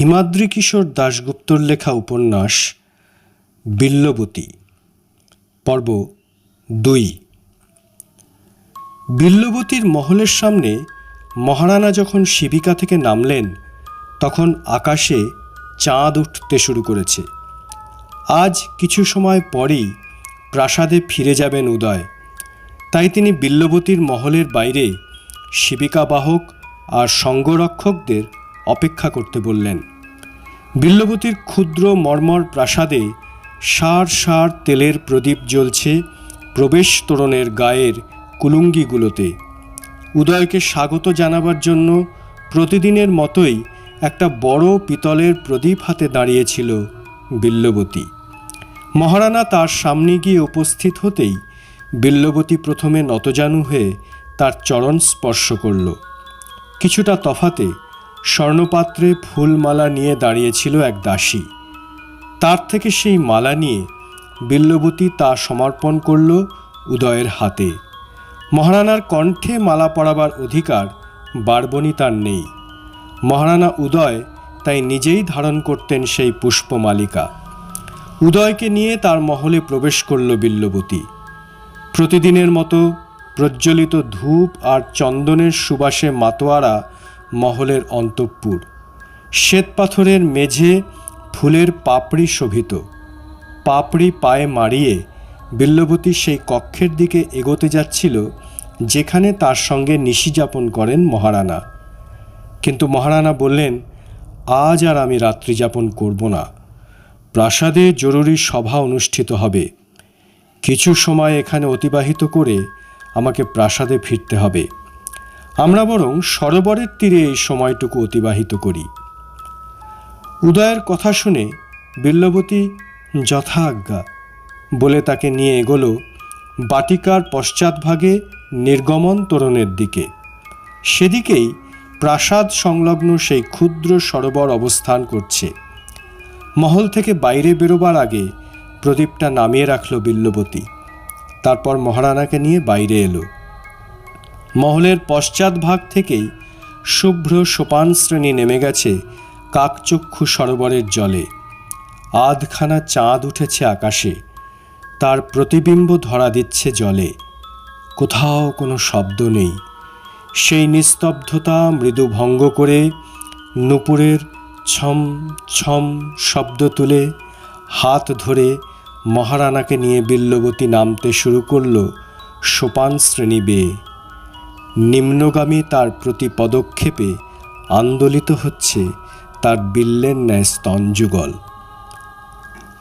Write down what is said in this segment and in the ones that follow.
হিমাদ্রি কিশোর দাশগুপ্তর লেখা উপন্যাস বিল্লবতী, পর্ব দুই। বিল্লবতীর মহলের সামনে মহারানা যখন শিবিকা থেকে নামলেন, তখন আকাশে চাঁদ উঠতে শুরু করেছে। আজ কিছু সময় পরেই প্রাসাদে ফিরে যাবেন উদয়। তাই তিনি বিল্লবতীর মহলের বাইরে শিবিকাবাহক আর সঙ্গরক্ষকদের অপেক্ষা করতে বললেন, বিল্লবতীর ক্ষুদ্র মর্মর প্রাসাদে সার সার তেলের প্রদীপ জ্বলছে প্রবেশ তোরণের গায়ের কুলুঙ্গিগুলোতে। উদয়কে স্বাগত জানাবার জন্য প্রতিদিনের মতোই একটা বড় পিতলের প্রদীপ হাতে দাঁড়িয়েছিল বিল্লবতী। মহারানা তার সামনে গিয়ে উপস্থিত হতেই বিল্লবতী প্রথমে নতজানু হয়ে তার চরণ স্পর্শ করল। কিছুটা তফাতে স্বর্ণপাত্রে ফুলমালা নিয়ে দাঁড়িয়েছিল এক দাসী। তার থেকে সেই মালা নিয়ে বিল্লবতী তা সমর্পণ করল উদয়ের হাতে। মহারানার কণ্ঠে মালা পরাবার অধিকার বারবনি তার নেই। মহারানা উদয় তাই নিজেই ধারণ করতেন সেই পুষ্পমালিকা। উদয়কে নিয়ে তার মহলে প্রবেশ করল বিল্লবতী। প্রতিদিনের মতো প্রজ্বলিত ধূপ আর চন্দনের সুবাসে মাতোয়ারা মহলের অন্তঃপুর। শ্বেতপাথরের মেঝে ফুলের পাপড়ি শোভিত। পাপড়ি পায়ে মারিয়ে বিল্লবতী সেই কক্ষের দিকে এগোতে যাচ্ছিল, যেখানে তার সঙ্গে নিশি যাপন করেন মহারানা। কিন্তু মহারানা বললেন, আজ আর আমি রাত্রি যাপন করব না। প্রাসাদে জরুরি সভা অনুষ্ঠিত হবে। কিছু সময় এখানে অতিবাহিত করে আমাকে প্রাসাদে ফিরতে হবে। আমরা বরং সরোবরের তীরে এই সময়টুকু অতিবাহিত করি। উদয়ের কথা শুনে বিল্লবতী যথা আজ্ঞা বলে তাকে নিয়ে এগোলো বাটিকার পশ্চাৎভাগে নির্গমন তোরণের দিকে। সেদিকেই প্রাসাদ সংলগ্ন সেই ক্ষুদ্র সরোবর অবস্থান করছে। মহল থেকে বাইরে বেরোবার আগে প্রদীপটা নামিয়ে রাখল বিল্লবতী। তারপর মহারানাকে নিয়ে বাইরে এলো। মহলের পশ্চাৎভাগ থেকেই শুভ্র সোপান শ্রেণি নেমে গেছে কাকচক্ষু সরোবরের জলে। আধখানা চাঁদ উঠেছে আকাশে, তার প্রতিবিম্ব ধরা দিচ্ছে জলে। কোথাও কোনো শব্দ নেই। সেই নিস্তব্ধতা মৃদু ভঙ্গ করে নুপুরের ছম ছম শব্দ তুলে হাত ধরে মহারানাকে নিয়ে বিল্লবতী নামতে শুরু করল সোপান শ্রেণি বেয়ে। নিম্নগামী তার প্রতি পদক্ষেপে আন্দোলিত হচ্ছে তার বিল্লের ন্যায় স্তনযুগল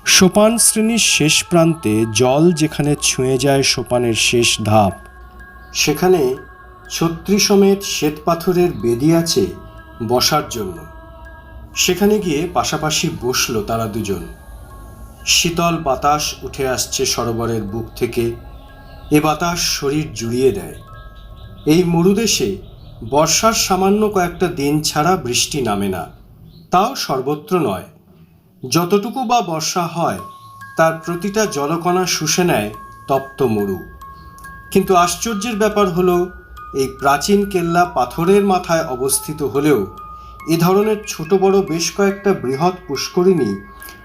সোপান শ্রেণির শেষ প্রান্তে জল যেখানে ছুঁয়ে যায় সোপানের শেষ ধাপ, সেখানে ছত্রি সমেত শ্বেতপাথরের বেদি আছে বসার জন্য। সেখানে গিয়ে পাশাপাশি বসল তারা দুজন। শীতল বাতাস উঠে আসছে সরোবরের বুক থেকে, এ বাতাস শরীর জুড়িয়ে দেয়। এই মরুদেশে বর্ষার সামান্য কয়েকটা দিন ছাড়া বৃষ্টি নামে না। তাও সর্বত্র নয়। যতটুকু বা বর্ষা হয়, তার প্রতিটা জলকণা শুষে নেয় তপ্ত মরু। কিন্তু আশ্চর্যের ব্যাপার হলো, এই প্রাচীন কেল্লা পাথরের মাথায় অবস্থিত হলেও, এ ধরনের ছোট বড় বেশ কয়েকটা বৃহৎ পুষ্করিণী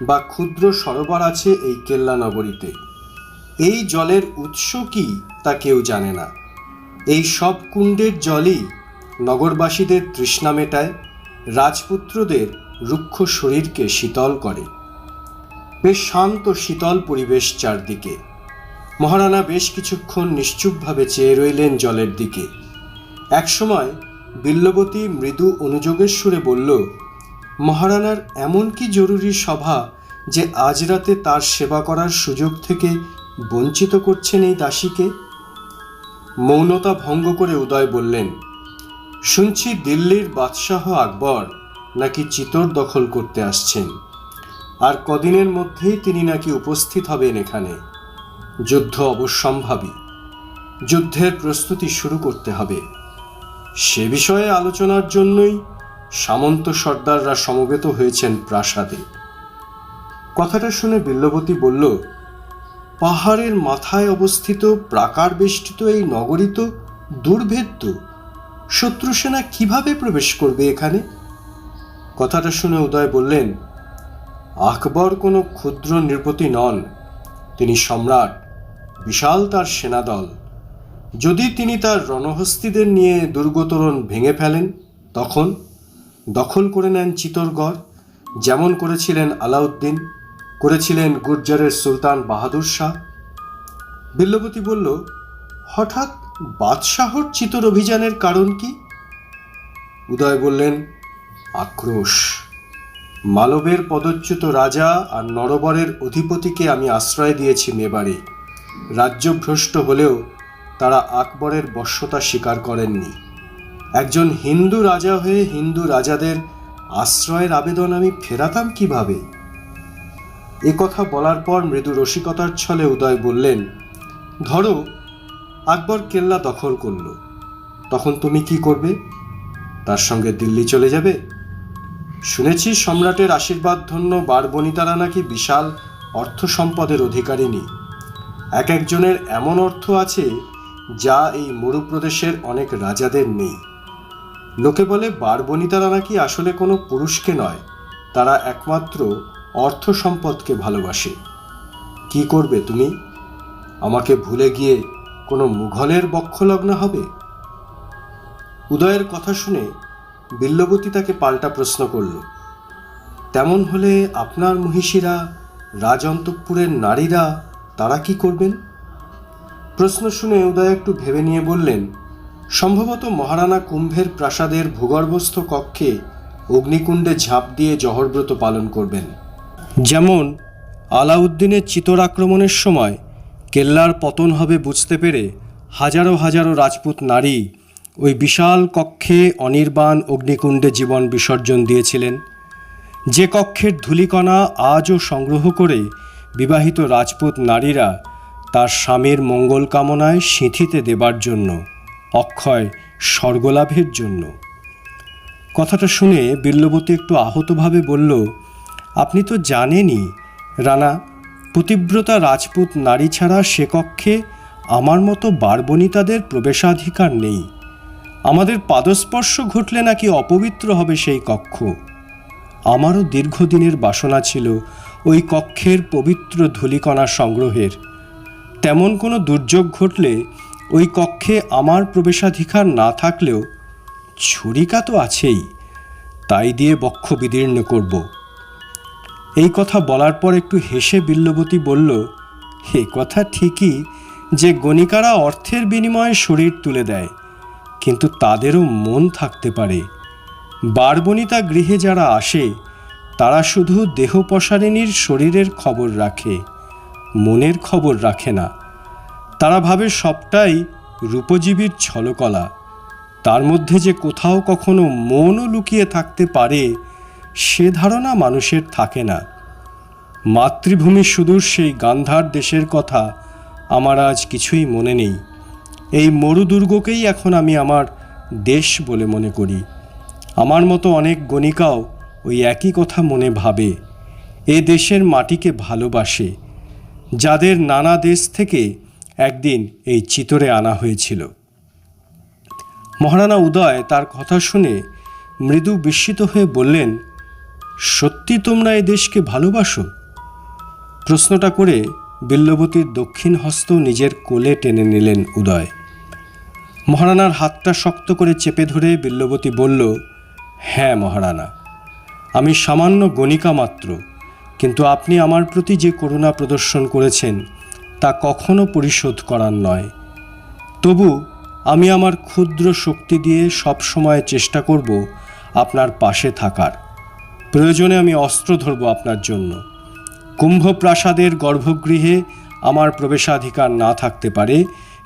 বা ক্ষুদ্র সরোবর আছে এই কেল্লা নগরীতে। এই জলের উৎস কি তা কেউ জানে না। এই সব কুণ্ডের জলই নগরবাসীদের তৃষ্ণা মেটায়, রাজপুত্রদের রুক্ষ শরীরকে শীতল করে। বেশ শান্ত, শীতল পরিবেশ চারদিকে। মহারানা বেশ কিছুক্ষণ নিশ্চুপভাবে চেয়ে রইলেন জলের দিকে। একসময় বিল্লবতী মৃদু অনুযোগের সুরে বলল, মহারানার এমন কি জরুরি সভা যে আজ রাতে তার সেবা করার সুযোগ থেকে বঞ্চিত করছেন এই দাসীকে? মৌনতা ভঙ্গ করে উদয় বললেন, শুনছি দিল্লির বাদশাহ আকবর নাকি চিতর দখল করতে আসছেন। আর কদিনের মধ্যেই তিনি নাকি উপস্থিত হবেন এখানে। যুদ্ধ অবশ্যম্ভাবী। যুদ্ধের প্রস্তুতি শুরু করতে হবে। সে বিষয়ে আলোচনার জন্যই সামন্ত সর্দাররা সমবেত হয়েছেন প্রাসাদে। কথাটা শুনে বিল্লবতী বলল পাহাড়ের মাথায় অবস্থিত প্রাকার বেষ্টিত এই নগরী তো দুর্ভেদ্য শত্রু সেনা কীভাবে প্রবেশ করবে এখানে? কথাটা শুনে উদয় বললেন, আকবর কোনো ক্ষুদ্র নৃপতি নন। তিনি সম্রাট, বিশাল তার সেনাদল। যদি তিনি তার রণহস্তিদের নিয়ে দুর্গতরণ ভেঙে ফেলেন, তখন দখল করে নেন চিতরগড়, যেমন করেছিলেন আলাউদ্দিন। করেছিলেন গুর্জারের সুলতান বাহাদুর শাহ। বিল্লবতী বলল, হঠাৎ বাদশাহর চিতর অভিযানের কারণ কি? উদয় বললেন, আক্রোশ। মালবের পদচ্যুত রাজা আর নরবরের অধিপতিকে আমি আশ্রয় দিয়েছি মেবারে রাজ্যভ্রষ্ট হলেও তারা আকবরের বশ্যতা স্বীকার করেননি। একজন হিন্দু রাজা হয়ে হিন্দু রাজাদের আশ্রয়ের আবেদন আমি ফেরাতাম কীভাবে? এ কথা বলার পর মৃদু রসিকতার ছলে উদয় বললেন, ধরো, আকবর কেল্লা দখল করল। তখন তুমি কি করবে? তার সঙ্গে দিল্লি চলে যাবে? শুনেছি সম্রাটের আশীর্বাদ ধন্য বারবনিতারা নাকি বিশাল অর্থ সম্পদের অধিকারিণী এক একজনের এমন অর্থ আছে যা এই মরুপ্রদেশের অনেক রাজাদের নেই। লোকে বলে বারবনিতারা নাকি আসলে কোনো পুরুষকে নয়, তারা একমাত্র অর্থ সম্পদকে ভালোবাসে। কি করবে তুমি? আমাকে ভুলে গিয়ে কোনো মুঘলের বক্ষলগ্ন হবে? উদয়ের কথা শুনে বিল্লবতী তাকে পাল্টা প্রশ্ন করল, তেমন হলে আপনার মহিষীরা রাজন্তপুরের নারীরা তারা কি করবেন? প্রশ্ন শুনে উদয় একটু ভেবে নিয়ে বললেন, সম্ভবত মহারানা কুম্ভের প্রাসাদের ভূগর্ভস্থ কক্ষে অগ্নিকুণ্ডে ঝাঁপ দিয়ে জহরব্রত পালন করবেন। যেমন আলাউদ্দিনের চিতর আক্রমণের সময় কেল্লার পতন হবে বুঝতে পেরে হাজারো হাজারো রাজপুত নারী ওই বিশাল কক্ষে অনির্বাণ অগ্নিকুণ্ডে জীবন বিসর্জন দিয়েছিলেন। যে কক্ষের ধূলিকণা আজও সংগ্রহ করে বিবাহিত রাজপুত নারীরা তার স্বামীর মঙ্গল কামনায় সিঁথিতে দেবার জন্য, অক্ষয় স্বর্গলাভের জন্য। কথাটা শুনে বিল্লবতী একটু আহতভাবে বলল আপনি তো জানেনই, রানা, পতিব্রতা রাজপুত নারী ছাড়া সে কক্ষে আমার মতো বারবনিতাদের প্রবেশাধিকার নেই। আমাদের পাদস্পর্শ ঘটলে নাকি অপবিত্র হবে সেই কক্ষ। আমারও দীর্ঘদিনের বাসনা ছিল ওই কক্ষের পবিত্র ধূলিকণা সংগ্রহের। তেমন কোনো দুর্যোগ ঘটলে ওই কক্ষে আমার প্রবেশাধিকার না থাকলেও ছুরিকা তো আছেই, তাই দিয়ে বক্ষ বিদীর্ণ করব। এই কথা বলার পর একটু হেসে বিল্লবতী বলল, এ কথা ঠিকই যে গণিকারা অর্থের বিনিময়ে শরীর তুলে দেয়, কিন্তু তাদেরও মন থাকতে পারে। বারবনিতা গৃহে যারা আসে, তারা শুধু দেহপসারিণীর শরীরের খবর রাখে, মনের খবর রাখে না। তারা ভাবে সবটাই রূপজীবীর ছলকলা। তার মধ্যে যে কোথাও কখনো মনও লুকিয়ে থাকতে পারে সে ধারণা মানুষের থাকে না। মাতৃভূমি সুদূর সেই গান্ধার দেশের কথা আমার আজ কিছুই মনে নেই। এই মরুদুর্গকেই এখন আমি আমার দেশ বলে মনে করি। আমার মতো অনেক গণিকাও ওই একই কথা মনে ভাবে। এ দেশের মাটিকে ভালোবাসে, যাদের নানা দেশ থেকে একদিন এই চিতরে আনা হয়েছিল। মহারানা উদয় তার কথা শুনে মৃদু বিস্মিত হয়ে বললেন সত্যি তোমরা এ দেশকে ভালোবাসো? প্রশ্নটা করে বিল্লবতীর দক্ষিণ হস্ত নিজের কোলে টেনে নিলেন উদয়। মহারানার হাতটা শক্ত করে চেপে ধরে বিল্লবতী বলল হ্যাঁ মহারানা, আমি সামান্য গণিকা মাত্র, কিন্তু আপনি আমার প্রতি যে করুণা প্রদর্শন করেছেন, তা কখনো পরিশোধ করার নয়। তবু আমি আমার ক্ষুদ্র শক্তি দিয়ে সব সময় চেষ্টা করব আপনার পাশে থাকার। প্রয়োজনে আমি অস্ত্র ধরব আপনার জন্য। কুম্ভপ্রাসাদের গর্ভগৃহে আমার প্রবেশাধিকার না থাকতে পারে,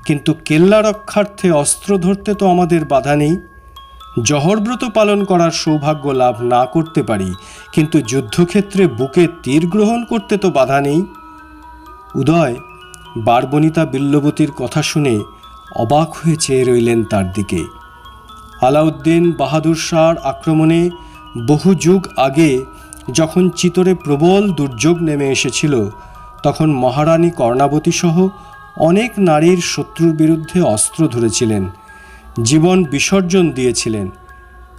কিন্তু কেল্লা রক্ষার্থে অস্ত্র ধরতে তো আমাদের বাধা নেই। জহরব্রত পালন করার সৌভাগ্য লাভ না করতে পারি, কিন্তু যুদ্ধক্ষেত্রে বুকে তীর গ্রহণ করতে তো বাধা নেই। উদয়, বারবনিতা বিল্লবতীর কথা শুনে অবাক হয়ে চেয়ে রইলেন তার দিকে। আলাউদ্দিন বাহাদুর শাহর আক্রমণে বহু যুগ আগে যখন চিতরে প্রবল দুর্যোগ নেমে এসেছিল, তখন মহারানী কর্ণাবতী সহ অনেক নারীর শত্রুর বিরুদ্ধে অস্ত্র ধরেছিলেন, জীবন বিসর্জন দিয়েছিলেন।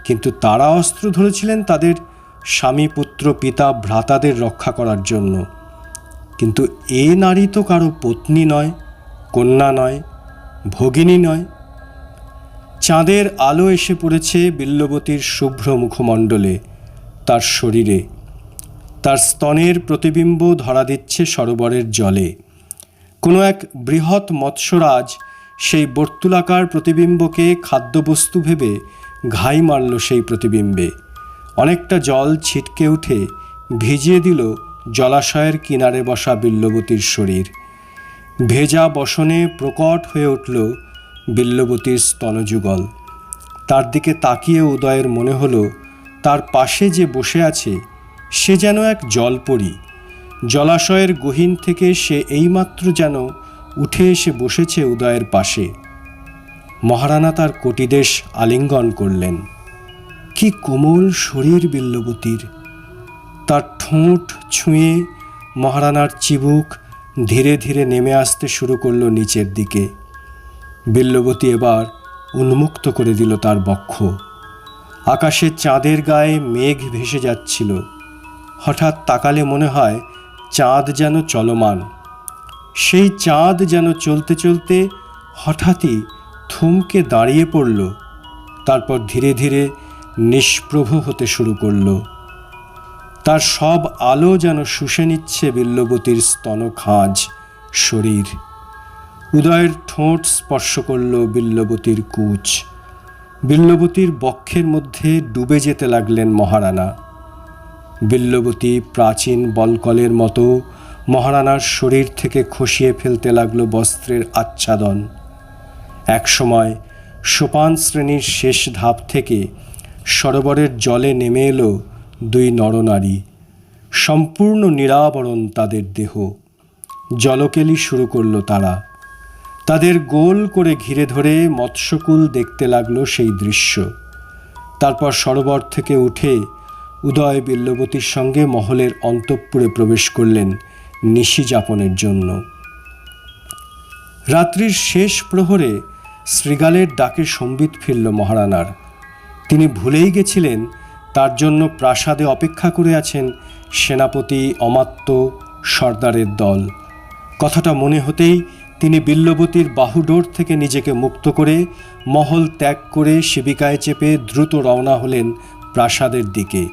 কিন্তু তারা অস্ত্র ধরেছিলেন তাদের স্বামী পুত্র পিতা ভ্রাতাদের রক্ষা করার জন্য। কিন্তু এ নারী তো কারও পত্নী নয়, কন্যা নয়, ভগিনী নয় চাঁদের আলো এসে পড়েছে বিল্লবতীর শুভ্র মুখমণ্ডলে, তার শরীরে। তার স্তনের প্রতিবিম্ব ধরা দিচ্ছে সরোবরের জলে। কোনো এক বৃহৎ মৎস্যরাজ সেই বর্তুলাকার প্রতিবিম্বকে খাদ্যবস্তু ভেবে ঘাই মারল সেই প্রতিবিম্বে। অনেকটা জল ছিটকে উঠে ভিজিয়ে দিল জলাশয়ের কিনারে বসা বিল্লবতীর শরীর। ভেজা বসনে প্রকট হয়ে উঠল বিল্লবতীর স্তনযুগল। তার দিকে তাকিয়ে উদয়ের মনে হলো, তার পাশে যে বসে আছে, সে যেন এক জলপরী। জলাশয়ের গহীন থেকে সে এইমাত্র যেন উঠে এসে বসেছে উদয়ের পাশে। মহারানা তার কটিদেশ আলিঙ্গন করলেন। কি কোমল শরীর বিল্লবতীর। তার ঠোঁট ছুঁয়ে মহারানার চিবুক ধীরে ধীরে নেমে আসতে শুরু করল নিচের দিকে। বিল্লবতী এবার উন্মুক্ত করে দিল তার বক্ষ। আকাশে চাঁদের গায়ে মেঘ ভেসে যাচ্ছিল। হঠাৎ তাকালে মনে হয় চাঁদ যেন চলমান। সেই চাঁদ যেন চলতে চলতে হঠাৎই থমকে দাঁড়িয়ে পড়ল। তারপর ধীরে ধীরে নিষ্প্রভ হতে শুরু করল। তার সব আলো যেন শুষে নিচ্ছে বিল্লবতীর স্তন খাঁজ শরীর। উদয়ের ঠোঁট স্পর্শ করল বিল্লবতীর কুচ। বিল্লবতীর বক্ষের মধ্যে ডুবে যেতে লাগলেন মহারানা। বিল্লবতী প্রাচীন বলকলের মতো মহারানার শরীর থেকে খসিয়ে ফেলতে লাগল বস্ত্রের আচ্ছাদন। একসময় সোপান শ্রেণির শেষ ধাপ থেকে সরোবরের জলে নেমে এলো দুই নরনারী। সম্পূর্ণ নিরাবরণ তাদের দেহ। জলকেলি শুরু করল তারা। তাদের গোল করে ঘিরে ধরে মৎস্যকুল দেখতে লাগল সেই দৃশ্য। তারপর সরোবর থেকে উঠে উদয় বিল্লবতীর সঙ্গে মহলের অন্তঃপুরে প্রবেশ করলেন নিশি যাপনের জন্য। রাত্রির শেষ প্রহরে শ্রীগালের ডাকে সম্বিত ফিরল মহারানার। তিনি ভুলেই গেছিলেন, তার জন্য প্রাসাদে অপেক্ষা করে আছেন সেনাপতি অমাত্য সর্দারের দল। কথাটা মনে হতেই তিনি বিল্লবতীর বাহুডোর থেকে নিজেকে মুক্ত করে মহল ত্যাগ করে শিবিকায় চেপে দ্রুত রওনা হলেন প্রাসাদের দিকে।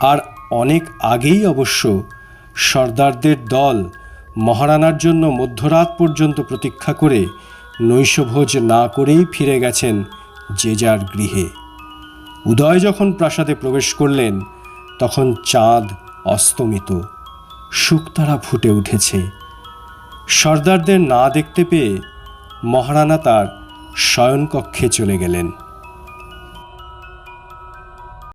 আর অনেক আগেই অবশ্য সর্দারদের দল মহারানার জন্য মধ্যরাত পর্যন্ত প্রতীক্ষা করে নৈশভোজ না করেই ফিরে গেছেন যে যার গৃহে। উদয় যখন প্রাসাদে প্রবেশ করলেন, তখন চাঁদ অস্তমিত, শুকতারা ফুটে উঠেছে। সর্দারদের না দেখতে পেয়ে মহারানা তার শয়নকক্ষে চলে গেলেন।